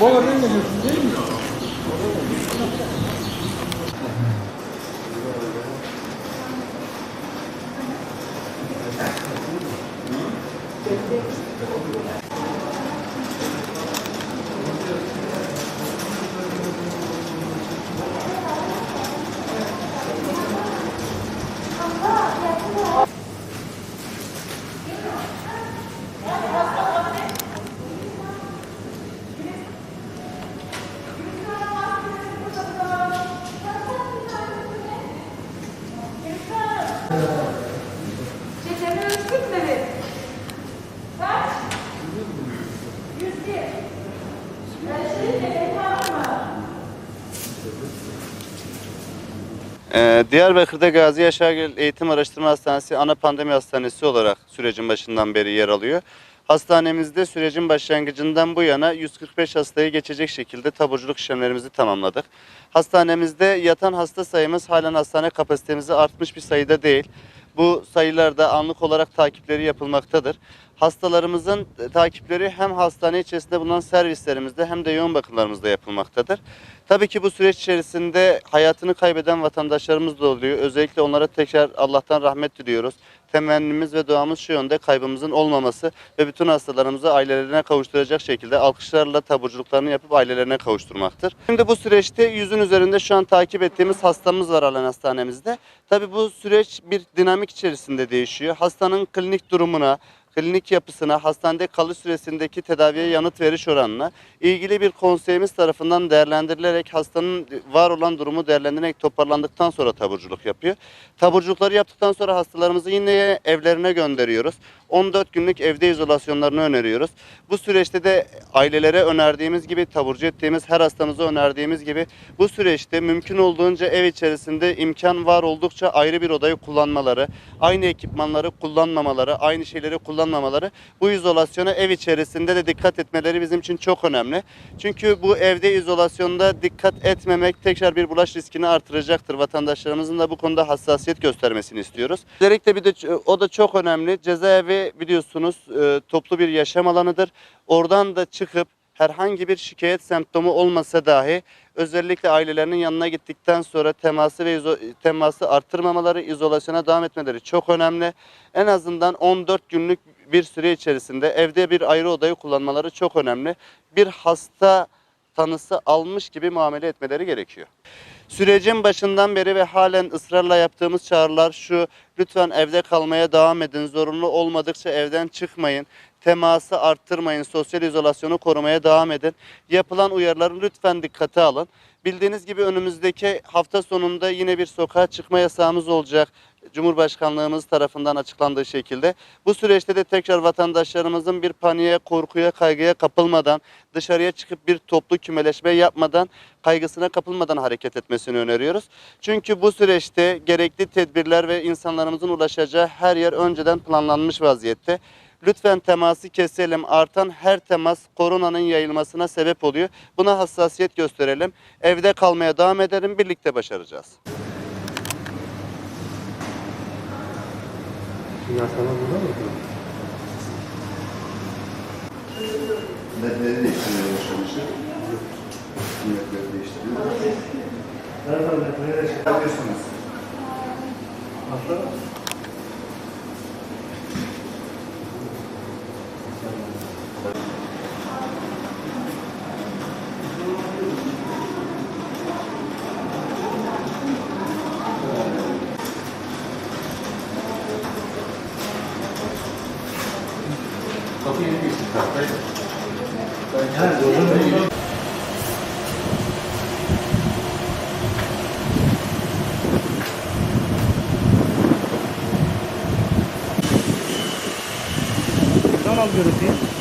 Bu arada ne diyorsun değil mi? Ee, Diyarbakır'da Gazi Yaşargil Eğitim Araştırma Hastanesi ana pandemi hastanesi olarak sürecin başından beri yer alıyor. Hastanemizde sürecin başlangıcından bu yana 145 hastayı geçecek şekilde taburculuk işlemlerimizi tamamladık. Hastanemizde yatan hasta sayımız halen hastane kapasitemizi artmış bir sayıda değil. Bu sayılarda anlık olarak takipleri yapılmaktadır. Hastalarımızın takipleri hem hastane içerisinde bulunan servislerimizde hem de yoğun bakımlarımızda yapılmaktadır. Tabii ki bu süreç içerisinde hayatını kaybeden vatandaşlarımız da oluyor. Özellikle onlara tekrar Allah'tan rahmet diliyoruz. Temennimiz ve duamız şu yönde kaybımızın olmaması ve bütün hastalarımızı ailelerine kavuşturacak şekilde alkışlarla taburculuklarını yapıp ailelerine kavuşturmaktır. Şimdi bu süreçte yüzün üzerinde şu an takip ettiğimiz hastamız var Alan Hastanemizde. Tabii bu süreç bir dinamik içerisinde değişiyor. Hastanın klinik durumuna, klinik yapısına, hastanede kalış süresindeki tedaviye yanıt veriş oranına ilgili bir konseyimiz tarafından değerlendirilerek hastanın var olan durumu değerlendirilerek toparlandıktan sonra taburculuk yapıyor. Taburculukları yaptıktan sonra hastalarımızı yine evlerine gönderiyoruz. 14 günlük evde izolasyonlarını öneriyoruz. Bu süreçte de ailelere önerdiğimiz gibi, taburcu ettiğimiz her hastamıza önerdiğimiz gibi bu süreçte mümkün olduğunca ev içerisinde imkan var oldukça ayrı bir odayı kullanmaları, aynı ekipmanları kullanmamaları, aynı şeyleri kullanmamaları, bu izolasyona ev içerisinde de dikkat etmeleri bizim için çok önemli. Çünkü bu evde izolasyonda dikkat etmemek tekrar bir bulaş riskini artıracaktır. Vatandaşlarımızın da bu konuda hassasiyet göstermesini istiyoruz. Özellikle bir de o da çok önemli. Cezaevi biliyorsunuz e, toplu bir yaşam alanıdır. Oradan da çıkıp herhangi bir şikayet semptomu olmasa dahi özellikle ailelerinin yanına gittikten sonra teması ve izo- teması artırmamaları, izolasyona devam etmeleri çok önemli. En azından 14 günlük bir süre içerisinde evde bir ayrı odayı kullanmaları çok önemli. Bir hasta tanısı almış gibi muamele etmeleri gerekiyor. Sürecin başından beri ve halen ısrarla yaptığımız çağrılar şu. Lütfen evde kalmaya devam edin. Zorunlu olmadıkça evden çıkmayın. Teması arttırmayın. Sosyal izolasyonu korumaya devam edin. Yapılan uyarıları lütfen dikkate alın. Bildiğiniz gibi önümüzdeki hafta sonunda yine bir sokağa çıkma yasağımız olacak. Cumhurbaşkanlığımız tarafından açıklandığı şekilde. Bu süreçte de tekrar vatandaşlarımızın bir paniğe, korkuya, kaygıya kapılmadan, dışarıya çıkıp bir toplu kümeleşme yapmadan, kaygısına kapılmadan hareket etmesini öneriyoruz. Çünkü bu süreçte gerekli tedbirler ve insanlarımızın ulaşacağı her yer önceden planlanmış vaziyette. Lütfen teması keselim. Artan her temas koronanın yayılmasına sebep oluyor. Buna hassasiyet gösterelim. Evde kalmaya devam edelim. Birlikte başaracağız. Netleri değiştiriyor başlamışı. Niyetleri değiştiriyor. Ne yapıyorsunuz? Kapıyı geçin. Tamam görüntüyü.